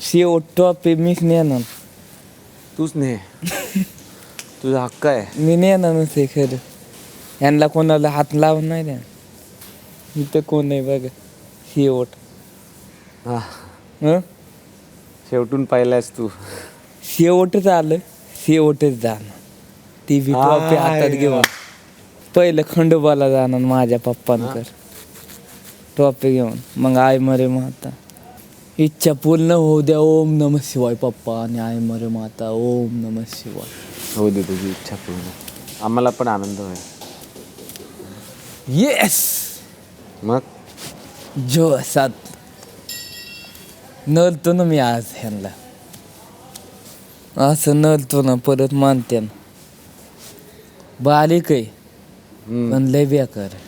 शेवट टॉप मीच नेणार. तूच ने. तुझा हक्क आहे. मी नेणार नसे खरं. यांना कोणाला हात लावून नाही द्या इथं कोण नाही बघा शेवट हा. हं? शेवटून पाहिलायस तू. शेवटच आलं शेवटच जाणं ती बी ट्रॉफी आय हातात घेऊन. पहिलं खंडोबाला जाणार माझ्या पप्पांकर ट्रॉफी घेऊन. मग आई मरे माता इच्छा पूर्ण होऊ द्या. ओम नम शिवाय पप्पा. आणि आई मरे माता. ओम नम शिवाय. होऊ दे तुझी इच्छा पूर्ण. आम्हाला पण आनंद होईल. येस मग? जो सात नलतो ना मी आज ह्यांना. असं नलतो ना परत मानते ना. बालिक आहे. हम्म. पण लय बेकार आहे.